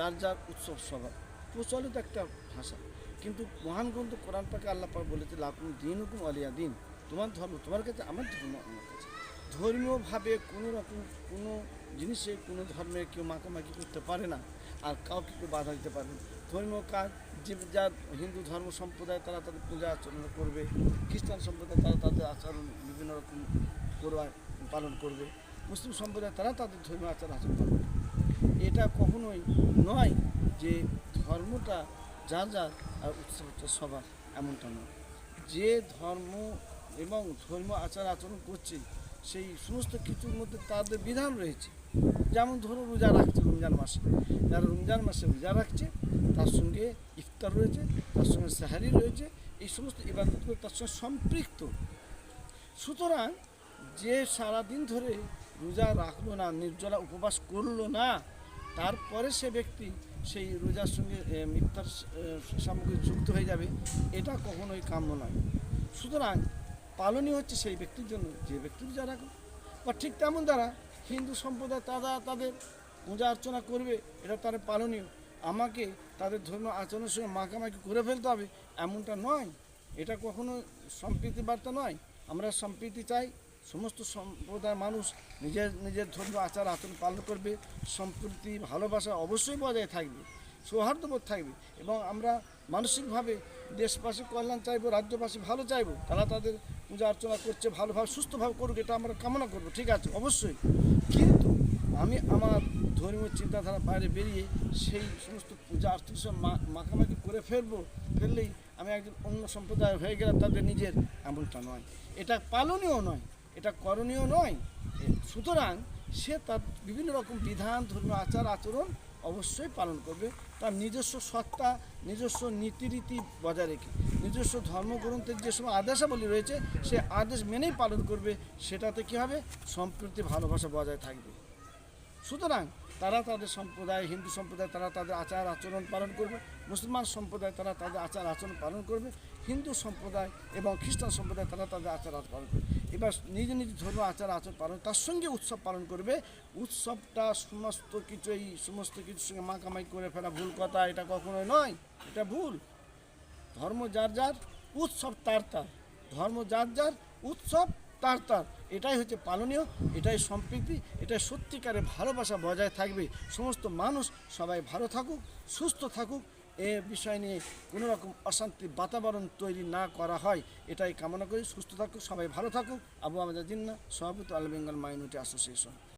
যার যার উৎসব সভা প্রচলিত একটা ভাষা। কিন্তু মহান গ্রন্থ কোরআন পাকে আল্লাহ পাক বলেছে, লাকুম দিন হুকুম আলিয়া দিন। তোমার ধর্ম, তোমার কাছে, আমার ধর্ম আমার কাছে। ধর্মীয়ভাবে কোনো রকম, কোনো জিনিসে, কোনো ধর্মে কেউ মাকামাকি করতে পারে না আর কাউকে কেউ বাধা দিতে পারে না। ধর্মীয় কাজ যে যার হিন্দু ধর্ম সম্প্রদায়, তারা তাদের পূজা আচরণ করবে। খ্রিস্টান সম্প্রদায়, তারা তাদের আচরণ বিভিন্ন রকম পালন করবে। মুসলিম সম্প্রদায়, তারা তাদের ধর্মীয় আচার আচরণ করবে। এটা কখনোই নয় যে ধর্মটা যার যার আর উৎসব হচ্ছে সবার, এমনটা নয়। যে ধর্ম এবং ধর্ম আচার আচরণ করছে, সেই সমস্ত কিছুর মধ্যে তাদের বিধান রয়েছে। যেমন ধরো রোজা রাখছে রমজান মাসে। যারা রমজান মাসে রোজা রাখছে, তার সঙ্গে ইফতার রয়েছে, তার সঙ্গে সাহারি রয়েছে, এই সমস্ত ইবাদতগুলো তার সঙ্গে সম্পৃক্ত। সুতরাং যে সারাদিন ধরে রোজা রাখল না, নির্জলা উপবাস করল না, তারপরে সে ব্যক্তি সেই রোজার সঙ্গে মিথ্যার সামগ্রী যুক্ত হয়ে যাবে, এটা কখনোই কাম্য নয়। সুতরাং পালনই হচ্ছে সেই ব্যক্তির জন্য, যে ব্যক্তি রোজা রাখো। বা ঠিক তেমন দ্বারা হিন্দু সম্প্রদায় তারা তাদের পূজা অর্চনা করবে, এটা তার পালনীয়। আমাকে তাদের ধর্ম আচরণের সঙ্গে মাখামাখি করে ফেলতে হবে, এমনটা নয়। এটা কখনো সম্প্রীতি বার্তা নয়। আমরা সম্প্রীতি চাই সমস্ত সম্প্রদায়ের মানুষ নিজের নিজের ধর্ম, আচার, আচরণ পালন করবে, সম্প্রীতি, ভালোবাসা অবশ্যই বজায় থাকবে, সৌহার্দ্যবোধ থাকবে এবং আমরা মানসিকভাবে দেশবাসী কল্যাণ চাইব, রাজ্যবাসী ভালো চাইব, তারা তাদের পূজা অর্চনা করছে, ভালোভাবে, সুস্থভাবে করুক, এটা আমরা কামনা করব, ঠিক আছে, অবশ্যই। কিন্তু আমি আমার ধর্মীয় চিন্তাধারা বাইরে বেরিয়ে সেই সমস্ত পূজা অর্চনা সব মাখামাখি করে ফেলব, ফেললেই আমি একজন অন্য সম্প্রদায় হয়ে গেলাম, তাদের নিজের এমনটা নয়। এটা পালনীয় নয় এটা করণীয় নয়। সুতরাং সে তার বিভিন্ন রকম বিধান, ধর্মীয় আচার, আচরণ অবশ্যই পালন করবে। তার নিজস্ব সত্তা, নিজস্ব নীতিরীতি বজায় রেখে, নিজস্ব ধর্মগ্রন্থের যে সময় আদেশাবলী রয়েছে, সে আদেশ মেনেই পালন করবে, সেটাতে কী হবে? সম্প্রীতি, ভালোবাসা বজায় থাকবে। সুতরাং তারা তাদের সম্প্রদায়, হিন্দু সম্প্রদায়, তারা তাদের আচার, আচরণ পালন করবে। মুসলমান সম্প্রদায়, তারা তাদের আচার, আচরণ পালন করবে। হিন্দু সম্প্রদায় এবং খ্রিস্টান সম্প্রদায়, তারা তাদের আচার, আচরণ পালন করবে। এবার নিজ নিজ ধর্ম, আচার, আচরণ পালন, তার সঙ্গে উৎসব পালন করবে। উৎসবটা সমস্ত কিছু, এই সমস্ত কিছুর সঙ্গে মাকামাই করে ফেলা ভুল কথা, এটা কখনোই নয়, এটা ভুল। ধর্ম যার যার, উৎসব তার তার। ধর্ম যার যার, উৎসব তার তার। এটাই হচ্ছে পালনীয়, এটাই সম্প্রীতি, এটাই সত্যিকারের ভালোবাসা বজায় থাকবে। সমস্ত মানুষ সবাই ভালো থাকুক, সুস্থ থাকুক এ বিষয় নিয়ে কোনো রকম অশান্তি বাতাবরণ তৈরি না করা হয়। এটাই কামনা করি। সুস্থ থাকুক, সবাই ভালো থাকুক। আবু আমাদের জিন্না সভাপতি অল বেঙ্গল মাইনরিটি অ্যাসোসিয়েশন।